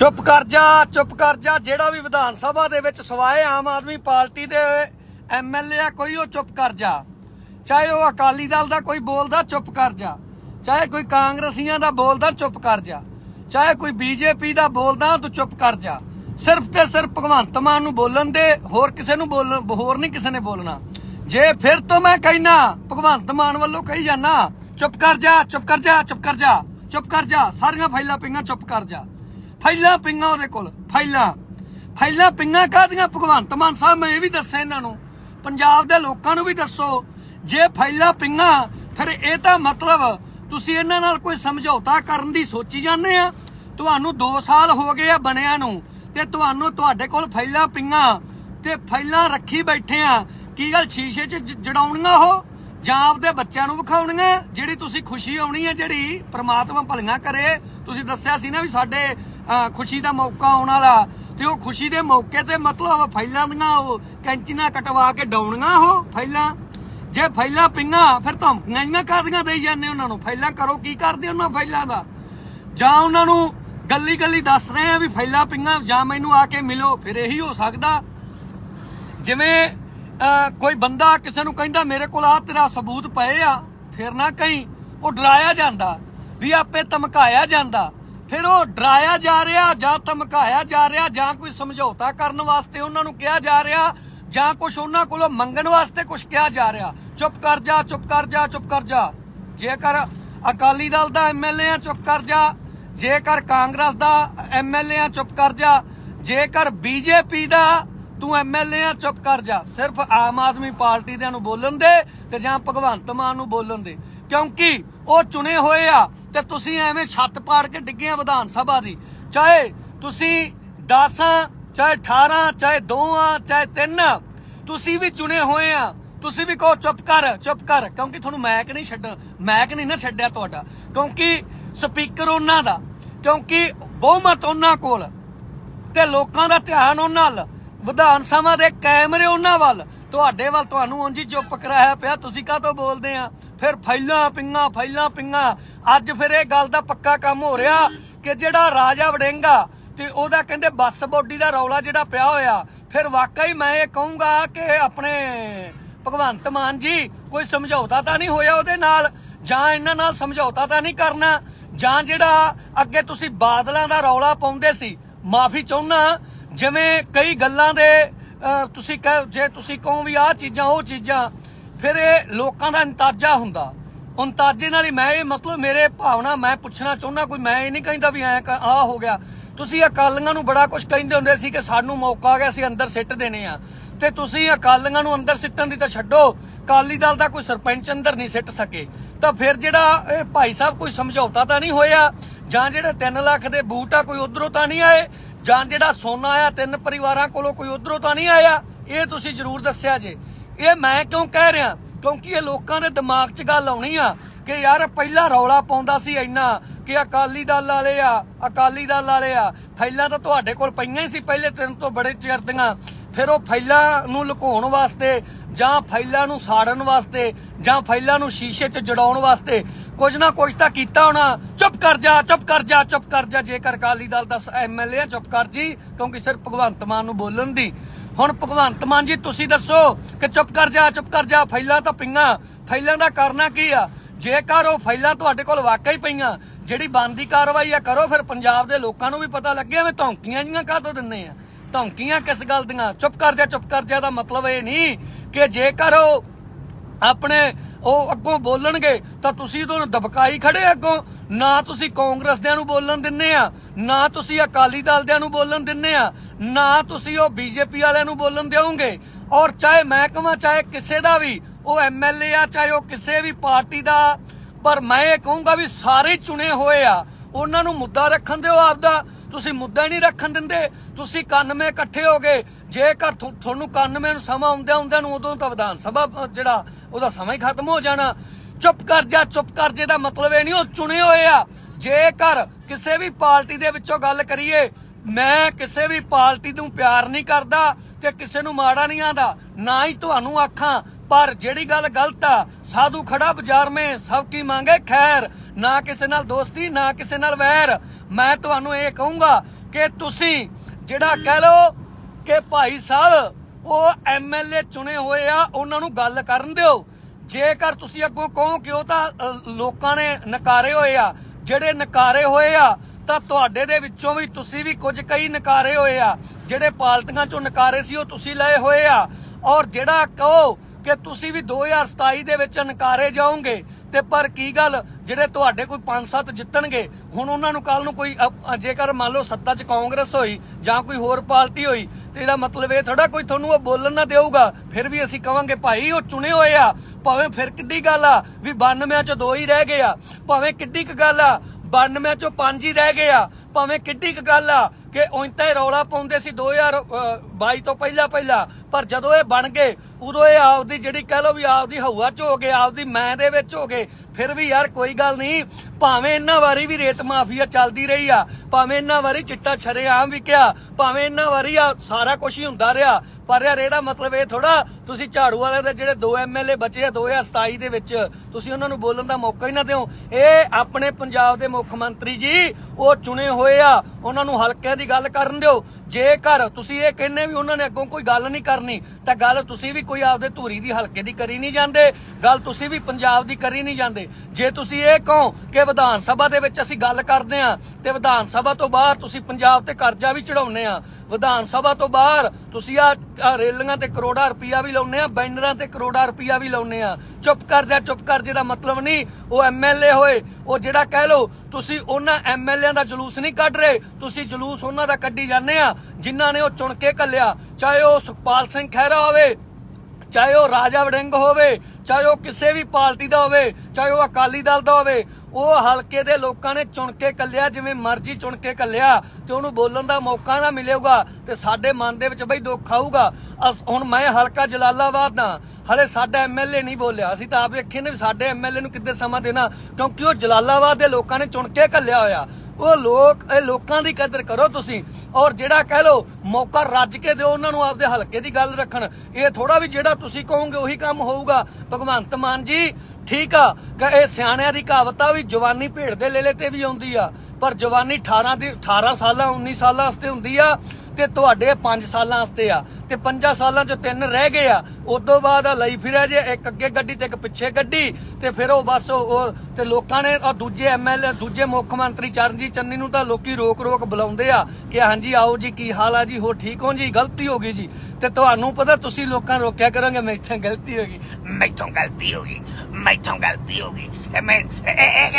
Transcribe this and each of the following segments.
ਚੁੱਪ ਕਰ ਜਾ ਚੁੱਪ ਕਰ ਜਾ ਜਿਹੜਾ ਵੀ ਵਿਧਾਨ ਸਭਾ ਦੇ ਵਿੱਚ ਸਵਾਏ ਆਮ ਆਦਮੀ ਪਾਰਟੀ ਦੇ ਐਮਐਲਏ ਆ ਕੋਈ ਉਹ ਚੁੱਪ ਕਰ ਜਾ ਚਾਹੇ ਉਹ ਅਕਾਲੀ ਦਲ ਦਾ ਕੋਈ ਬੋਲਦਾ ਚੁੱਪ ਕਰ ਜਾ ਚਾਹੇ ਕੋਈ ਕਾਂਗਰਸੀਆਂ ਦਾ ਬੋਲਦਾ ਚੁੱਪ ਕਰ ਜਾ ਚਾਹੇ ਕੋਈ ਬੀਜੇਪੀ ਦਾ ਬੋਲਦਾ ਤੂੰ ਚੁੱਪ ਕਰ ਜਾ ਸਿਰਫ ਤੇ ਸਿਰਫ ਭਗਵੰਤ ਮਾਨ ਨੂੰ ਬੋਲਣ ਦੇ ਹੋਰ ਕਿਸੇ ਨੂੰ ਬੋਲਣ ਹੋਰ ਨਹੀਂ ਕਿਸੇ ਨੇ ਬੋਲਣਾ ਜੇ ਫਿਰ ਤੋਂ ਮੈਂ ਕਹਿਣਾ ਭਗਵੰਤ ਮਾਨ ਵੱਲੋਂ ਕਹੀ ਜਾਣਾ ਚੁੱਪ ਕਰ ਜਾ ਚੁੱਪ ਕਰ ਜਾ ਚੁੱਪ ਕਰ ਜਾ ਚੁੱਪ ਕਰ ਜਾ ਸਾਰੀਆਂ ਫਾਈਲਾਂ ਪਈਆਂ ਚੁੱਪ ਕਰ ਜਾ ਫਾਈਲਾਂ ਪਿੰਗਾਂ ਉਹਦੇ ਕੋਲ, ਫਾਈਲਾਂ। ਫਾਈਲਾਂ ਪਿੰਗਾਂ ਕਾਹਦੀਆਂ, ਭਗਵੰਤ ਮਾਨ ਸਾਹਿਬ, ਮੈਂ ਇਹ ਵੀ ਦੱਸਿਆ ਇਹਨਾਂ ਨੂੰ। ਪੰਜਾਬ ਦੇ ਲੋਕਾਂ ਨੂੰ ਵੀ ਦੱਸੋ, ਜੇ ਫਾਈਲਾਂ ਪਿੰਗਾਂ ਫਿਰ ਇਹ ਤਾਂ ਮਤਲਬ ਤੁਸੀਂ ਇਹਨਾਂ ਨਾਲ ਕੋਈ ਸਮਝੌਤਾ ਕਰਨ ਦੀ ਸੋਚੀ ਜਾਂਦੇ ਆ। ਤੁਹਾਨੂੰ 2 ਸਾਲ ਹੋ ਗਏ ਆ ਬਣਿਆ ਨੂੰ, ਤੇ ਤੁਹਾਨੂੰ ਤੁਹਾਡੇ ਕੋਲ ਫਾਈਲਾਂ ਪਿੰਗਾਂ ਤੇ ਫਾਈਲਾਂ ਰੱਖੀ ਬੈਠੇ ਆ। ਕੀ ਗੱਲ ਸ਼ੀਸ਼ੇ 'ਚ ਜ- ਜੜਾਉਣੀਆਂ ਉਹ? ਜਾਂ ਆਪਦੇ ਬੱਚਿਆਂ ਨੂੰ ਵਿਖਾਉਣੀਆਂ? ਜਿਹੜੀ ਤੁਸੀਂ ਖੁਸ਼ੀ ਆਉਣੀ ਹੈ ਜਿਹੜੀ ਪ੍ਰਮਾਤਮਾ ਭਲੀਆਂ ਕਰੇ। ਤੁਸੀਂ ਦੱਸਿਆ ਸੀ ਨਾ ਵੀ ਸਾਡੇ ਖੁਸ਼ੀ ਦਾ ਮੌਕਾ ਆਉਣ ਵਾਲਾ। ਤੇ ਉਹ ਖੁਸ਼ੀ ਦੇ ਮੌਕੇ ਤੇ ਮਤਲਬ ਫਾਈਲਾਂ ਦੀਆਂ ਉਹ ਕੈਂਚੀਆਂ ਕਟਵਾ ਕੇ ਡਾਉਣੀਆਂ ਉਹ ਫਾਈਲਾਂ। ਜੇ ਫਾਈਲਾਂ ਪਿੰਗਾ, ਫਿਰ ਧਮਕੀਆਂ ਇੰਨਾ ਕਾਦੀਆਂ ਦੇਈ ਜਾਂਦੇ ਉਹਨਾਂ ਨੂੰ। ਫਾਈਲਾਂ ਕਰੋ, ਕੀ ਕਰਦੇ ਉਹਨਾਂ ਫਾਈਲਾਂ ਦਾ? ਜਾਂ ਉਹਨਾਂ ਨੂੰ ਗੱਲੀ ਗੱਲੀ ਦੱਸ ਰਹੇ ਆ ਵੀ ਫਾਈਲਾਂ ਪਿੰਗਾ, ਜਾਂ ਮੈਨੂੰ ਆ ਕੇ ਮਿਲੋ, ਫਿਰ ਇਹੀ ਹੋ ਸਕਦਾ। ਜਿਵੇਂ ਕੋਈ ਬੰਦਾ ਕਿਸੇ ਨੂੰ ਕਹਿੰਦਾ, ਮੇਰੇ ਕੋਲ ਆ ਤੇਰਾ ਸਬੂਤ ਪਏ ਆ। ਫਿਰ ਨਾ ਕਹੀਂ, ਉਹ ਡਰਾਇਆ ਜਾਂਦਾ, ਵੀ ਆਪੇ ਧਮਕਾਇਆ ਜਾਂਦਾ। ਫਿਰ ਉਹ ਡਰਾਇਆ ਜਾ ਰਿਹਾ, ਜਾਂ ਧਮਕਾਇਆ ਜਾ ਰਿਹਾ, ਜਾਂ ਕੋਈ ਸਮਝੌਤਾ ਕਰਨ ਵਾਸਤੇ ਉਹਨਾਂ ਨੂੰ ਕਿਹਾ ਜਾ ਰਿਹਾ, ਜਾਂ ਕੁਝ ਉਹਨਾਂ ਕੋਲੋਂ ਮੰਗਣ ਵਾਸਤੇ ਕੁਝ ਕਿਹਾ ਜਾ ਰਿਹਾ। ਚੁੱਪ ਕਰ ਜਾ, ਚੁੱਪ ਕਰ ਜਾ, ਚੁੱਪ ਕਰ ਜਾ। ਜੇਕਰ ਅਕਾਲੀ ਦਲ ਦਾ ਐਮਐਲਏ ਆ, ਚੁੱਪ ਕਰ ਜਾ। ਜੇਕਰ ਕਾਂਗਰਸ ਦਾ ਐਮਐਲਏ ਆ, ਚੁੱਪ ਕਰ ਜਾ। ਜੇਕਰ ਬੀਜੇਪੀ ਦਾ ਤੂੰ ਐਮਐਲਏ ਆ, ਚੁੱਪ ਕਰ ਜਾ। ਸਿਰਫ ਆਮ ਆਦਮੀ ਪਾਰਟੀ ਦੇ ਨੂੰ ਬੋਲਣ ਦੇ ਤੇ ਜਾਂ ਭਗਵੰਤ ਮਾਨ ਨੂੰ ਬੋਲਣ ਦੇ। ਕਿਉਂਕਿ ਉਹ ਚੁਣੇ ਹੋਏ ਆ ਤੇ ਤੁਸੀਂ ਐਵੇਂ ਛੱਤ ਪਾੜ ਕੇ ਡਿੱਗੀਆਂ ਵਿਧਾਨ ਸਭਾ ਦੀ। ਚਾਹੇ ਤੁਸੀਂ 10 ਚਾਹੇ 18 ਚਾਹੇ 2 ਚਾਹੇ 3 ਤੁਸੀਂ ਵੀ ਚੁਣੇ ਹੋਏ ਆ। ਤੁਸੀਂ ਵੀ ਕਹੋ, ਚੁੱਪ ਕਰ ਚੁੱਪ ਕਰ। ਕਿਉਂਕਿ ਤੁਹਾਨੂੰ ਮੈਕ ਨਹੀਂ ਛੱਡ ਮੈਕ ਨਹੀਂ ਨਾ ਛੱਡਿਆ ਤੁਹਾਡਾ। ਕਿਉਂਕਿ ਸਪੀਕਰ ਉਹਨਾਂ ਦਾ, ਕਿਉਂਕਿ ਬਹੁਮਤ ਉਹਨਾਂ ਕੋਲ ਤੇ ਲੋਕਾਂ ਦਾ ਧਿਆਨ ਉਹਨਾਂ ਵੱਲ, ਵਿਧਾਨ ਸਭਾ ਦੇ ਕੈਮਰੇ ਉਹਨਾਂ ਵੱਲ ਤੁਹਾਡੇ ਵੱਲ ਤੁਹਾਨੂੰ ਉਂਝ ਹੀ ਚੁੱਪ ਕਰਾਇਆ ਪਿਆ, ਤੁਸੀਂ ਕਾਹਤੋਂ ਬੋਲਦੇ ਆ? ਫਿਰ ਫੈਲਾਂ ਪਿੰਗਾ ਫੈਲਾਂ ਪਿੰਗਾ। ਅੱਜ ਫਿਰ ਇਹ ਗੱਲ ਦਾ ਪੱਕਾ ਕੰਮ ਹੋ ਰਿਹਾ ਕਿ ਜਿਹੜਾ ਰਾਜਾ ਵੜਿੰਗਾ ਤੇ ਉਹਦਾ ਕਹਿੰਦੇ ਬੱਸ ਬੋਡੀ ਦਾ ਰੌਲਾ ਜਿਹੜਾ ਪਿਆ ਹੋਇਆ, ਫਿਰ ਵਾਕਈ ਮੈਂ ਇਹ ਕਹੂੰਗਾ ਕਿ ਆਪਣੇ ਭਗਵੰਤ ਮਾਨ ਜੀ, ਕੋਈ ਸਮਝੌਤਾ ਤਾਂ ਨਹੀਂ ਹੋਇਆ ਉਹਦੇ ਨਾਲ? ਜਾਂ ਇਹਨਾਂ ਨਾਲ ਸਮਝੌਤਾ ਤਾਂ ਨਹੀਂ ਕਰਨਾ? ਜਾਂ ਜਿਹੜਾ ਅੱਗੇ ਤੁਸੀਂ ਬਾਦਲਾਂ ਦਾ ਰੌਲਾ ਪਾਉਂਦੇ ਸੀ, ਮਾਫੀ ਚਾਹੁੰਨਾ, ਜਿਵੇਂ ਕਈ ਗੱਲਾਂ ਦੇ ਤੁਸੀਂ ਕਹੋ ਜੇ ਤੁਸੀਂ ਕਹੋ ਵੀ ਆਹ ਚੀਜ਼ਾਂ, ਉਹ ਚੀਜ਼ਾਂ, ਫਿਰ ਇਹ ਲੋਕਾਂ ਦਾ ਅੰਤਾਜ਼ਾ ਹੁੰਦਾ। ਅੰਤਾਜ਼ੇ ਨਾਲ ਹੀ ਮੈਂ ਇਹ ਮਤਲਬ ਮੇਰੇ ਭਾਵਨਾ ਮੈਂ ਪੁੱਛਣਾ ਚਾਹੁੰਦਾ, ਕੋਈ ਮੈਂ ਇਹ ਨਹੀਂ ਕਹਿੰਦਾ ਵੀ ਐ ਆ ਹੋ ਗਿਆ। ਤੁਸੀਂ ਅਕਾਲੀਆਂ ਨੂੰ ਬੜਾ ਕੁਝ ਕਹਿੰਦੇ ਹੁੰਦੇ ਸੀ ਕਿ ਸਾਨੂੰ ਮੌਕਾ ਆ ਗਿਆ, ਅਸੀਂ ਅੰਦਰ ਸਿੱਟ ਦੇਣੇ ਆ। ਤੇ ਤੁਸੀਂ ਅਕਾਲੀਆਂ ਨੂੰ ਅੰਦਰ ਸਿੱਟਣ ਦੀ ਤਾਂ ਛੱਡੋ। ਅਕਾਲੀ ਦਲ ਦਾ ਕੋਈ ਸਰਪੰਚ ਅੰਦਰ ਨਹੀਂ ਸਿੱਟ ਸਕੇ। ਤਾਂ ਫਿਰ ਜਿਹੜਾ ਇਹ ਭਾਈ ਸਾਹਿਬ ਕੋਈ ਸਮਝੌਤਾ ਤਾਂ ਨਹੀਂ ਹੋਇਆ? ਜਾਂ ਜਿਹੜੇ 3 ਲੱਖ ਦੇ ਬੂਟ ਆ, ਕੋਈ ਉਧਰੋਂ ਤਾਂ ਨਹੀਂ ਆਏ? ਜਾਂ ਜਿਹੜਾ ਸੋਨਾ ਆਇਆ, ਤਿੰਨ ਪਰਿਵਾਰਾਂ ਕੋਲੋਂ ਕੋਈ ਉਧਰੋਂ ਤਾਂ ਨਹੀਂ ਆਇਆ? ਇਹ ਤੁਸੀਂ ਜ਼ਰੂਰ ਦੱਸਿਆ ਜੇ। ਇਹ ਮੈਂ ਕਿਉਂ ਕਹਿ ਰਿਹਾ? ਕਿਉਂਕਿ ਇਹ ਲੋਕਾਂ ਦੇ ਦਿਮਾਗ 'ਚ ਗੱਲ ਆਉਣੀ ਆ ਕਿ ਯਾਰ ਪਹਿਲਾਂ ਰੌਲਾ ਪਾਉਂਦਾ ਸੀ ਇੰਨਾ ਕਿ ਅਕਾਲੀ ਦਲ ਵਾਲੇ ਆ, ਅਕਾਲੀ ਦਲ ਵਾਲੇ ਆ, ਫਾਈਲਾਂ ਤਾਂ ਤੁਹਾਡੇ ਕੋਲ ਪਈਆਂ ਹੀ ਸੀ ਪਹਿਲੇ ਤਿੰਨ ਤੋਂ ਬੜੇ ਚਿਰ ਦੀਆਂ। ਫਿਰ ਉਹ ਫਾਈਲਾਂ ਨੂੰ ਲੁਕਾਉਣ ਵਾਸਤੇ ਜਾਂ ਫਾਈਲਾਂ ਨੂੰ ਸਾੜਨ ਵਾਸਤੇ ਜਾਂ ਫਾਈਲਾਂ ਨੂੰ ਸ਼ੀਸ਼ੇ 'ਚ ਜੜਾਉਣ ਵਾਸਤੇ ਕੁਝ ਨਾ ਕੁਝ ਤਾਂ ਕੀਤਾ ਹੋਣਾ। ਚੁੱਪ ਕਰ ਜਾ, ਚੁੱਪ ਕਰ ਜਾ, ਚੁੱਪ ਕਰ ਜਾ। ਜੇਕਰ ਅਕਾਲੀ ਦਲ ਦਾ ਐਮਐਲਏ ਚੁੱਪ ਕਰ ਜੀ, ਕਿਉਂਕਿ ਸਿਰ ਭਗਵੰਤ ਮਾਨ ਨੂੰ ਬੋਲਣ ਦੀ। ਹੁਣ ਭਗਵੰਤ ਮਾਨ ਜੀ, ਤੁਸੀਂ ਦੱਸੋ ਕਿ ਚੁੱਪ ਕਰ ਜਾ, ਚੁੱਪ ਕਰ ਜਾ, ਫਾਈਲਾਂ ਤਾਂ ਪਈਆਂ। ਫਾਈਲਾਂ ਦਾ ਕਰਨਾ ਕੀ ਆ? ਜੇਕਰ ਉਹ ਫਾਈਲਾਂ ਤੁਹਾਡੇ ਕੋਲ ਵਾਕਈ ਪਈਆਂ, ਜਿਹੜੀ ਬੰਦੀ ਕਾਰਵਾਈ ਆ, ਕਰੋ ਫਿਰ ਪੰਜਾਬ ਦੇ ਲੋਕਾਂ ਨੂੰ ਵੀ ਪਤਾ ਲੱਗੇ ਐਵੇਂ ਧੌਂਕੀਆਂ ਜੀਆਂ ਕਾਹਤੋਂ ਦਿੰਦੇ ਆ। ਧਮਕੀਆਂ ਕਿਸ ਗੱਲ ਦੀਆਂ? ਚੁੱਪ ਕਰ ਜਾ, ਚੁੱਪ ਕਰ ਜਾ ਦਾ ਮਤਲਬ ਇਹ ਨਹੀਂ ਕਿ ਜੇਕਰ ਉਹ ਆਪਣੇ ਉਹ ਅੱਗੋਂ ਬੋਲਣਗੇ ਤਾਂ ਤੁਸੀਂ ਉਹਨਾਂ ਦਬਕਾਈ ਖੜੇ ਅੱਗੋਂ। ਨਾ ਤੁਸੀਂ ਕਾਂਗਰਸ ਦਿਆਂ ਨੂੰ ਬੋਲਣ ਦਿੰਨੇ ਆ, ਨਾ ਤੁਸੀਂ ਅਕਾਲੀ ਦਲ ਦਿਆਂ ਨੂੰ ਬੋਲਣ ਦਿੰਨੇ ਆ, ਨਾ ਤੁਸੀਂ ਉਹ ਬੀਜੇਪੀ ਵਾਲਿਆਂ ਨੂੰ ਬੋਲਣ ਦਿਓਗੇ। ਔਰ ਚਾਹੇ ਮਹਿਕਮਾ, ਚਾਹੇ ਕਿਸੇ ਦਾ ਵੀ, ਉਹ ਐਮਐਲਏ ਆ, ਚਾਹੇ ਉਹ ਕਿਸੇ ਵੀ ਪਾਰਟੀ ਦਾ, ਪਰ ਮੈਂ ਇਹ ਕਹੂੰਗਾ ਵੀ ਸਾਰੇ ਚੁਣੇ ਹੋਏ ਆ। ਉਹਨਾਂ ਨੂੰ ਮੁੱਦਾ ਰੱਖਣ ਦਿਓ ਆਪਦਾ। ਤੁਸੀਂ ਮੁੱਦਾ ਨਹੀਂ ਰੱਖਣ ਦਿੰਦੇ। ਤੁਸੀਂ 91 ਇਕੱਠੇ ਹੋ ਗਏ। ਜੇਕਰ ਤੁਹਾਨੂੰ 91 ਨੂੰ ਸਮਾਂ ਆਉਂਦਿਆਂ ਆਉਂਦਿਆਂ ਨੂੰ ਉਦੋਂ ਤਾਂ ਵਿਧਾਨ ਸਭਾ ਜਿਹੜਾ ਉਹਦਾ ਸਮਾਂ ਹੀ ਖਤਮ ਹੋ ਜਾਣਾ। ਚੁੱਪ ਕਰ ਜਾ, ਚੁੱਪ ਕਰ ਜੇ ਦਾ ਮਤਲਬ ਇਹ ਨਹੀਂ, ਉਹ ਚੁਣੇ ਹੋਏ ਆ। ਜੇਕਰ ਕਿਸੇ ਵੀ ਪਾਰਟੀ ਦੇ ਵਿੱਚੋਂ ਗੱਲ ਕਰੀਏ, ਮੈਂ ਕਿਸੇ ਵੀ ਪਾਰਟੀ ਨੂੰ ਪਿਆਰ ਨਹੀਂ ਕਰਦਾ ਤੇ ਕਿਸੇ ਨੂੰ ਮਾੜਾ ਨਹੀਂ ਆਂਦਾ। ਨਾ ਹੀ ਤੁਹਾਨੂੰ ਆਖਾਂ ਪਰ ਜਿਹੜੀ ਗੱਲ ਗਲਤ ਆ, ਸਾਧੂ ਖੜਾ ਬਾਜ਼ਾਰ ਮੇ, ਸਭ ਕੀ ਮੰਗੇ? ਖੈਰ, ਨਾ ਕਿਸੇ ਨਾਲ ਦੋਸਤੀ, ਨਾ ਕਿਸੇ ਨਾਲ ਵੈਰ। ਮੈਂ ਤੁਹਾਨੂੰ ਇਹ ਕਹੂੰਗਾ ਕਿ ਤੁਸੀਂ ਜਿਹੜਾ ਕਹਿ ਲਓ ਕਿ ਭਾਈ ਸਾਹਿਬ, ਉਹ ਐਮਐਲਏ ਚੁਣੇ ਹੋਏ ਆ, ਉਹਨਾਂ ਨੂੰ ਗੱਲ ਕਰਨ ਦਿਓ। ਜੇਕਰ ਤੁਸੀਂ ਅੱਗੋਂ ਕਹੋ ਕਿ ਉਹ ਤਾਂ ਲੋਕਾਂ ਨੇ ਨਕਾਰੇ ਹੋਏ ਆ, ਜਿਹੜੇ ਨਕਾਰੇ ਹੋਏ ਆ, ਤਾਂ ਤੁਹਾਡੇ ਦੇ ਵਿੱਚੋਂ ਵੀ ਤੁਸੀਂ ਵੀ ਕੁਝ ਕਈ ਨਕਾਰੇ ਹੋਏ ਆ। ਜਿਹੜੇ ਪਾਰਟੀਆਂ ਚੋਂ ਨਕਾਰੇ ਸੀ, ਉਹ ਤੁਸੀਂ ਲਏ ਹੋਏ ਆ। ਔਰ ਜਿਹੜਾ ਕਹੋ ਕਿ ਤੁਸੀਂ ਵੀ 2027 ਦੇ ਵਿੱਚ ਨਕਾਰੇ ਜਾਓਗੇ ਤੇ ਪਰ ਕੀ ਗੱਲ, ਜਿਹੜੇ ਤੁਹਾਡੇ ਕੋਈ 5-7 ਜਿੱਤਣਗੇ, ਹੁਣ ਉਹਨਾਂ ਨੂੰ ਕੱਲ ਨੂੰ ਕੋਈ ਜੇਕਰ ਮੰਨ ਲਓ ਸੱਤਾ 'ਚ ਕਾਂਗਰਸ ਹੋਈ ਜਾਂ ਕੋਈ ਹੋਰ ਪਾਰਟੀ ਹੋਈ, ਤੇ ਇਹਦਾ ਮਤਲਬ ਇਹ ਥੋੜਾ ਕੋਈ ਤੁਹਾਨੂੰ ਉਹ ਬੋਲਣ ਨਾ ਦੇਊਗਾ, ਫਿਰ ਵੀ ਅਸੀਂ ਕਵਾਂਗੇ, ਭਾਈ, ਉਹ ਚੁਣੇ ਹੋਏ ਆ। ਭਾਵੇਂ ਫਿਰ ਕਿੱਡੀ ਗੱਲ ਆ ਵੀ 92 ਚ ਦੋ ਹੀ ਰਹਿ ਗਏ ਆ, ਭਾਵੇਂ ਕਿੱਡੀ ਕੁ ਗੱਲ ਆ 92 ਚੋਂ ਪੰਜ ਹੀ ਰਹਿ ਗਏ ਆ, ਭਾਵੇਂ ਕਿੱਡੀ ਕੁ ਗੱਲ ਆ ਕਿ ਉਇੰਤਾ ਹੀ ਰੌਲਾ ਪਾਉਂਦੇ ਸੀ 2022 ਤੋਂ ਪਹਿਲਾਂ ਪਹਿਲਾਂ ਪਰ ਜਦੋਂ ਇਹ ਬਣ ਗਏ ਉਦੋਂ ਇਹ ਆਪਦੀ ਜਿਹੜੀ ਕਹਿ ਲਓ ਵੀ ਆਪਦੀ ਹਵਾ ਚ ਹੋ ਗਏ ਆਪਦੀ ਮੈਂ ਦੇ ਵਿੱਚ ਹੋ ਗਏ ਫਿਰ ਵੀ ਯਾਰ ਕੋਈ ਗੱਲ ਨਹੀਂ। ਭਾਵੇਂ ਇਹਨਾਂ ਵਾਰੀ ਵੀ ਰੇਤ ਮਾਫੀਆ ਚੱਲਦੀ ਰਹੀ ਆ, ਭਾਵੇਂ ਇਹਨਾਂ ਵਾਰੀ ਚਿੱਟਾ ਛਰੇਆਮ ਵਿਕਿਆ, ਭਾਵੇਂ ਇਹਨਾਂ ਵਾਰੀ ਆ ਸਾਰਾ ਕੁਝ ਹੀ ਹੁੰਦਾ ਰਿਹਾ। ਪਰ ਯਾਰ ਇਹਦਾ ਮਤਲਬ ਇਹ ਥੋੜਾ ਤੁਸੀਂ ਝਾੜੂ ਵਾਲੇ ਦੇ ਜਿਹੜੇ ਦੋ ਐਮਐਲਏ ਬਚੇ ਆ 2027 ਦੇ ਵਿੱਚ, ਤੁਸੀਂ ਉਹਨਾਂ ਨੂੰ ਬੋਲਣ ਦਾ ਮੌਕਾ ਹੀ ਨਾ ਦਿਓ। ਇਹ ਆਪਣੇ ਪੰਜਾਬ ਦੇ ਮੁੱਖ ਮੰਤਰੀ ਜੀ, ਉਹ ਚੁਣੇ ਹੋਏ ਆ, ਉਹਨਾਂ ਨੂੰ ਹਲਕਿਆਂ ਦੀ ਗੱਲ ਕਰਨ ਦਿਓ। ਜੇਕਰ ਤੁਸੀਂ ਇਹ ਕਹਿੰਦੇ ਵੀ ਉਹਨਾਂ ਨੇ ਅੱਗੋਂ ਕੋਈ ਗੱਲ ਨਹੀਂ ਕਰਨੀ, ਤਾਂ ਗੱਲ ਤੁਸੀਂ ਵੀ ਕੋਈ ਆਪਦੇ ਧੂਰੀ ਦੀ ਹਲਕੇ ਦੀ ਕਰੀ ਨਹੀਂ ਜਾਂਦੇ, ਗੱਲ ਤੁਸੀਂ ਵੀ ਪੰਜਾਬ ਦੀ ਕਰੀ ਨਹੀਂ ਜਾਂਦੇ। ਜੇ ਤੁਸੀਂ ਇਹ ਕਹੋ ਕਿ ਵਿਧਾਨ ਸਭਾ ਦੇ ਵਿੱਚ ਅਸੀਂ ਗੱਲ ਕਰਦੇ ਆ ਤੇ ਵਿਧਾਨ ਸਭਾ ਤੋਂ ਬਾਹਰ ਤੁਸੀਂ ਪੰਜਾਬ ਤੇ ਕਰਜ਼ਾ ਵੀ ਚੜਾਉਨੇ ਆ ਵਿਧਾਨ ਸਭਾ ਤੋਂ ਬਾਹਰ ਤੁਸੀਂ ਆ ਰੇਲੀਆਂ ਤੇ ਕਰੋੜਾਂ ਰੁਪਈਆ ਵੀ ਲਾਉਨੇ ਆ ਬੈਨਰਾਂ ਤੇ ਕਰੋੜਾਂ ਰੁਪਈਆ ਵੀ ਲਾਉਨੇ ਆ ਚੁੱਪ ਕਰ ਜਾ, ਚੁੱਪ ਕਰ ਜੇ ਦਾ ਮਤਲਬ ਨਹੀਂ, ਉਹ ਐਮਐਲਏ ਹੋਏ, ਉਹ ਜਿਹੜਾ ਕਹਿ ਲਓ, ਤੁਸੀਂ ਉਹਨਾਂ ਐਮਐਲਏਆਂ ਦਾ ਜਲੂਸ ਨਹੀਂ ਕੱਢ ਰਹੇ, ਤੁਸੀਂ ਜਲੂਸ ਉਹਨਾਂ ਦਾ ਕੱਢੀ ਜਾਂਦੇ ਆ ਜਿਨ੍ਹਾਂ ਨੇ ਉਹ ਚੁਣ ਕੇ ਕੱਲਿਆ ਚਾਹੇ ਉਹ ਸੁਖਪਾਲ ਸਿੰਘ ਖਹਿਰਾ ਹੋਵੇ ਚਾਹੇ ਉਹ ਰਾਜਾ ਵੜਿੰਗ ਹੋਵੇ, ਚਾਹੇ ਉਹ ਕਿਸੇ ਵੀ ਪਾਰਟੀ ਦਾ ਹੋਵੇ, ਚਾਹੇ ਉਹ ਅਕਾਲੀ ਦਲ ਦਾ ਹੋਵੇ, ਉਹ ਹਲਕੇ ਦੇ ਲੋਕਾਂ ਨੇ ਚੁਣ ਕੇ ਕੱਲਿਆ, ਜਿਵੇਂ ਮਰਜ਼ੀ ਚੁਣ ਕੇ ਕੱਲਿਆ, ਤੇ ਉਹਨੂੰ ਬੋਲਣ ਦਾ ਮੌਕਾ ਨਾ ਮਿਲੇਗਾ, ਤੇ ਸਾਡੇ ਮਨ ਦੇ ਵਿੱਚ ਬਈ ਦੁੱਖ ਆਊਗਾ। ਅਸ- ਹੁਣ ਮੈਂ ਹਲਕਾ ਜਲਾਲਾਬਾਦ ਦਾ, ਹਲੇ ਸਾਡਾ ਐਮਐਲਏ ਨਹੀਂ ਬੋਲਿਆ। ਅਸੀਂ ਤਾਂ ਆਪ ਵੇਖੇ ਨੇ ਵੀ ਸਾਡੇ ਐਮਐਲਏ ਨੂੰ ਕਿੱਦੇ ਸਮਾਂ ਦੇਣਾ, ਕਿਉਂਕਿ ਉਹ ਜਲਾਲਾਬਾਦ ਦੇ ਲੋਕਾਂ ਨੇ ਚੁਣ ਕੇ ਕੱਲਿਆ ਹੋਇਆ। ਉਹ ਲੋਕ, ਇਹ ਲੋਕਾਂ ਦੀ ਕਦਰ ਕਰੋ ਤੁਸੀਂ। ਔਰ ਜਿਹੜਾ ਕਹਿ ਲੋ ਮੌਕਾ ਰੱਜ ਕੇ ਦਿਓ ਉਹਨਾਂ ਨੂੰ ਆਪਦੇ ਹਲਕੇ ਦੀ ਗੱਲ ਰੱਖਣ, ਇਹ ਥੋੜਾ ਵੀ ਜਿਹੜਾ ਤੁਸੀਂ ਕਹੋਗੇ ਉਹੀ ਕੰਮ ਹੋਊਗਾ। ਭਗਵੰਤ ਮਾਨ ਜੀ, ਠੀਕ ਆ, ਕਿ ਇਹ ਸਿਆਣਿਆਂ ਦੀ ਕਹਾਵਤ ਆ ਵੀ ਜਵਾਨੀ ਭੇਡ ਦੇ ਲੇਲੇ ਤੇ ਵੀ ਆਉਂਦੀ ਆ। ਪਰ ਜਵਾਨੀ 18 ਦੀ 18 ਸਾਲਾਂ 19 ਸਾਲਾਂ ਵਾਸਤੇ ਹੁੰਦੀ ਆ। ਤੇ ਤੁਹਾਡੇ 5 ਸਾਲਾਂ ਵਾਸਤੇ ਆ, ਤੇ 5 ਸਾਲਾਂ ਚੋਂ ਤਿੰਨ ਰਹਿ ਗਏ ਆ। ਉਦੋਂ ਬਾਅਦ ਆ ਲਈ ਫਿਰਿਆ ਜੇ, ਇੱਕ ਅੱਗੇ ਗੱਡੀ ਤੇ ਇੱਕ ਪਿੱਛੇ ਗੱਡੀ, ਤੇ ਫਿਰ ਉਹ ਬਸ ਉਹ ਤੇ ਲੋਕਾਂ ਨੇ ਉਹ ਦੂਜੇ ਐਮਐਲਏ ਦੂਜੇ ਮੁੱਖ ਮੰਤਰੀ ਚਰਨਜੀਤ ਚੰਨੀ ਨੂੰ ਤਾਂ ਲੋਕੀ ਰੋਕ ਰੋਕ ਬੁਲਾਉਂਦੇ ਆ ਕਿ ਹਾਂਜੀ, ਆਓ ਜੀ, ਕੀ ਹਾਲ ਆ ਜੀ ਹੋ ਠੀਕ ਹੋ ਜੀ, ਗਲਤੀ ਹੋ ਗਈ ਜੀ। ਤੇ ਤੁਹਾਨੂੰ ਪਤਾ ਤੁਸੀਂ ਲੋਕਾਂ ਨੂੰ ਰੋਕਿਆ ਕਰੋਗੇ, ਮੈਥੋਂ ਗਲਤੀ ਹੋ ਗਈ, ਮੈਥੋਂ ਗਲਤੀ ਹੋ ਗਈ। ਮੈਥੋਂ ਗਲਤੀ ਹੋ ਗਈ ਮੈਂ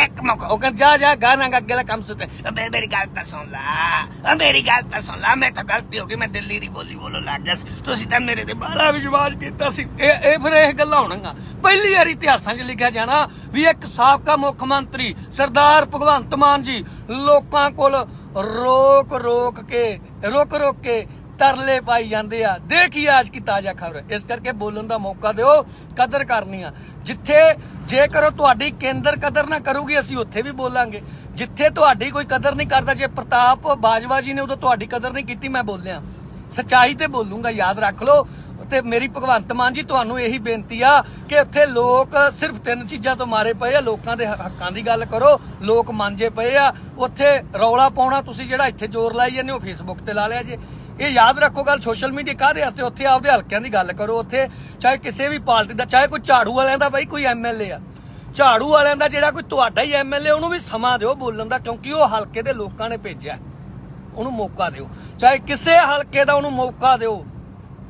ਇੱਕ ਮੌਕਾ ਉਹ ਕਹਿੰਦਾ ਜਾ ਜਾ ਗਾਣਾ ਗਾ ਅੱਗੇ ਕੰਮ ਸੁੱਤੇ ਅਬੇ ਮੇਰੀ ਗੱਲ ਤਾਂ ਸੁਣ ਲਾ ਅ ਮੇਰੀ ਗੱਲ ਤਾਂ ਸੁਣ ਲਾ ਮੈਂ ਤਾਂ ਗਲਤੀ ਹੋ ਗਈ ਮੈਂ ਦਿੱਲੀ ਦੀ ਬੋਲੀ ਬੋਲਣ ਲੱਗ ਗਿਆ ਤੁਸੀਂ ਤਾਂ ਮੇਰੇ ਤੇ ਬਾਲਾ ਵਿਸ਼ਵਾਸ ਕੀਤਾ ਸੀ ਇਹ ਇਹ ਫਿਰ ਇਹ ਗੱਲਾਂ ਹੋਣਗੀਆਂ ਪਹਿਲੀ ਵਾਰੀ ਇਤਿਹਾਸਾਂ 'ਚ ਲਿਖਿਆ ਜਾਣਾ ਵੀ ਇੱਕ ਸਾਬਕਾ ਮੁੱਖ ਮੰਤਰੀ ਸਰਦਾਰ ਭਗਵੰਤ ਮਾਨ ਜੀ ਲੋਕਾਂ ਕੋਲ ਰੋਕ ਰੋਕ ਕੇ ਰੋਕ ਰੋਕ ਕੇ ਤਰਲੇ ਪਾਈ ਜਾਂਦੇ ਆ। ਦੇਖੀ ਅੱਜ ਕੀ ਤਾਜ਼ਾ ਖਬਰ ਇਸ ਕਰਕੇ ਬੋਲਣ ਦਾ ਮੌਕਾ ਦਿਓ, ਕਦਰ ਕਰਨੀ ਆ। ਜਿੱਥੇ ਜੇਕਰ ਉਹ ਤੁਹਾਡੀ ਕੇਂਦਰ ਕਦਰ ਨਾ ਕਰੂਗੀ, ਅਸੀਂ ਉੱਥੇ ਵੀ ਬੋਲਾਂਗੇ। ਜਿੱਥੇ ਤੁਹਾਡੀ ਕੋਈ ਕਦਰ ਨਹੀਂ ਕਰਦਾ, ਜੇ ਪ੍ਰਤਾਪ ਬਾਜਵਾ ਜੀ ਨੇ ਉਦੋਂ ਤੁਹਾਡੀ ਕਦਰ ਨਹੀਂ ਕੀਤੀ, ਮੈਂ ਬੋਲਿਆ। ਸੱਚਾਈ ਤੇ ਬੋਲੂੰਗਾ, ਯਾਦ ਰੱਖ ਲਓ। ਤੇ ਮੇਰੀ ਭਗਵੰਤ ਮਾਨ ਜੀ, ਤੁਹਾਨੂੰ ਇਹੀ ਬੇਨਤੀ ਆ ਕਿ ਉੱਥੇ ਲੋਕ ਸਿਰਫ ਤਿੰਨ ਚੀਜ਼ਾਂ ਤੋਂ ਮਾਰੇ ਪਏ ਆ। ਲੋਕਾਂ ਦੇ ਹੱਕਾਂ ਦੀ ਗੱਲ ਕਰੋ, ਲੋਕ ਮੰਜੇ ਪਏ ਆ। ਉੱਥੇ ਰੌਲਾ ਪਾਉਣਾ ਤੁਸੀਂ ਜਿਹੜਾ ਇੱਥੇ ਜ਼ੋਰ ਲਾਈ ਜਾਂਦੇ ਹੋ ਫੇਸਬੁੱਕ ਤੇ ਲਾ ਲਿਆ ਜੇ। ਇਹ ਯਾਦ ਰੱਖੋ ਗੱਲ ਸੋਸ਼ਲ ਮੀਡੀਆ ਕਾਹਦੇ ਵਾਸਤੇ? ਉੱਥੇ ਆਪਦੇ ਹਲਕਿਆਂ ਦੀ ਗੱਲ ਕਰੋ, ਉੱਥੇ ਚਾਹੇ ਕਿਸੇ ਵੀ ਪਾਰਟੀ ਦਾ, ਚਾਹੇ ਕੋਈ ਝਾੜੂ ਵਾਲਿਆਂ ਦਾ ਬਾਈ, ਕੋਈ ਐਮਐਲਏ ਆ। ਝਾੜੂ ਵਾਲਿਆਂ ਦਾ ਜਿਹੜਾ ਕੋਈ ਤੁਹਾਡਾ ਹੀ ਐਮਐਲਏ ਉਹਨੂੰ ਵੀ ਸਮਾਂ ਦਿਓ ਬੋਲਣ ਦਾ, ਕਿਉਂਕਿ ਉਹ ਹਲਕੇ ਦੇ ਲੋਕਾਂ ਨੇ ਭੇਜਿਆ। ਉਹਨੂੰ ਮੌਕਾ ਦਿਓ। ਚਾਹੇ ਕਿਸੇ ਹਲਕੇ ਦਾ ਉਹਨੂੰ ਮੌਕਾ ਦਿਓ,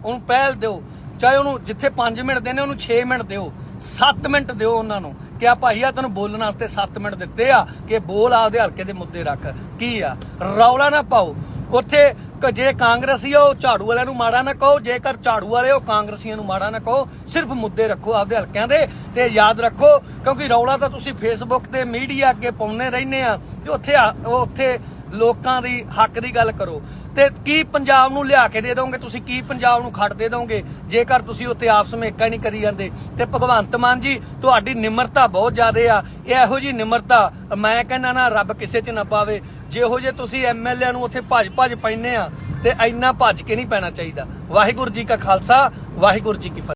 ਉਹਨੂੰ ਪਹਿਲ ਦਿਓ। ਚਾਹੇ ਉਹਨੂੰ ਜਿੱਥੇ 5 ਮਿੰਟ ਦੇਣੇ ਉਹਨੂੰ 6 ਮਿੰਟ ਦਿਓ। 7 ਮਿੰਟ ਦਿਓ ਉਹਨਾਂ ਨੂੰ ਕਿ ਆ ਭਾਈ ਆ, ਤੈਨੂੰ ਬੋਲਣ ਵਾਸਤੇ 7 ਮਿੰਟ ਦਿੱਤੇ ਆ ਕਿ ਬੋਲ ਆਪਦੇ ਹਲਕੇ ਦੇ ਮੁੱਦੇ ਰੱਖ। ਕੀ ਆ? ਰੌਲਾ ਨਾ ਪਾਓ। ਉੱਥੇ ਕ- ਜਿਹੜੇ ਕਾਂਗਰਸੀ ਆ ਝਾੜੂ ਵਾਲਿਆਂ ਨੂੰ ਮਾੜਾ ਨਾ ਕਹੋ। ਜੇਕਰ ਝਾੜੂ ਵਾਲੇ ਹੋ ਕਾਂਗਰਸੀਆਂ ਨੂੰ ਮਾੜਾ ਨਾ ਕਹੋ, ਸਿਰਫ ਮੁੱਦੇ ਰੱਖੋ ਆਪਦੇ ਹਲਕਿਆਂ ਦੇ ਤੇ ਯਾਦ ਰੱਖੋ, ਕਿਉਂਕਿ ਰੌਲਾ ਤਾਂ ਤੁਸੀਂ ਫੇਸਬੁੱਕ ਤੇ ਮੀਡੀਆ ਅੱਗੇ ਪਾਉਂਦੇ ਰਹਿੰਦੇ ਆ ਤੇ ਉੱਥੇ ਉੱਥੇ ਲੋਕਾਂ ਦੀ ਹੱਕ ਦੀ ਗੱਲ ਕਰੋ। ਤੇ ਕੀ ਪੰਜਾਬ ਨੂੰ ਲਿਆ ਕੇ ਦੇ ਦੋਗੇ? ਤੁਸੀਂ ਕੀ ਪੰਜਾਬ ਨੂੰ ਖੜ ਦੇ ਦੋਗੇ? ਜੇਕਰ ਤੁਸੀਂ ਉੱਥੇ ਆਪਸ ਵਿੱਚ ਏਕਾ ਨਹੀਂ ਕਰੀ ਜਾਂਦੇ। ਤੇ ਭਗਵੰਤ ਮਾਨ ਜੀ, ਤੁਹਾਡੀ ਨਿਮਰਤਾ ਬਹੁਤ ਜ਼ਿਆਦਾ ਆ। ਇਹੋ ਜੀ ਨਿਮਰਤਾ ਮੈਂ ਕਹਿੰਦਾ ਨਾ, ਰੱਬ ਕਿਸੇ 'ਚ ਨਾ ਪਾਵੇ। ਜਿਹੋ ਜੇ ਤੁਸੀਂ ਐਮਐਲਏ ਨੂੰ ਉੱਥੇ ਭੱਜ ਭੱਜ ਪੈਨੇ ਆ, ਤੇ ਇੰਨਾ ਭੱਜ ਕੇ ਨਹੀਂ ਪੈਣਾ ਚਾਹੀਦਾ। ਵਾਹਿਗੁਰੂ ਜੀ ਕਾ ਖਾਲਸਾ, ਵਾਹਿਗੁਰੂ ਜੀ ਕੀ ਫਤਿਹ।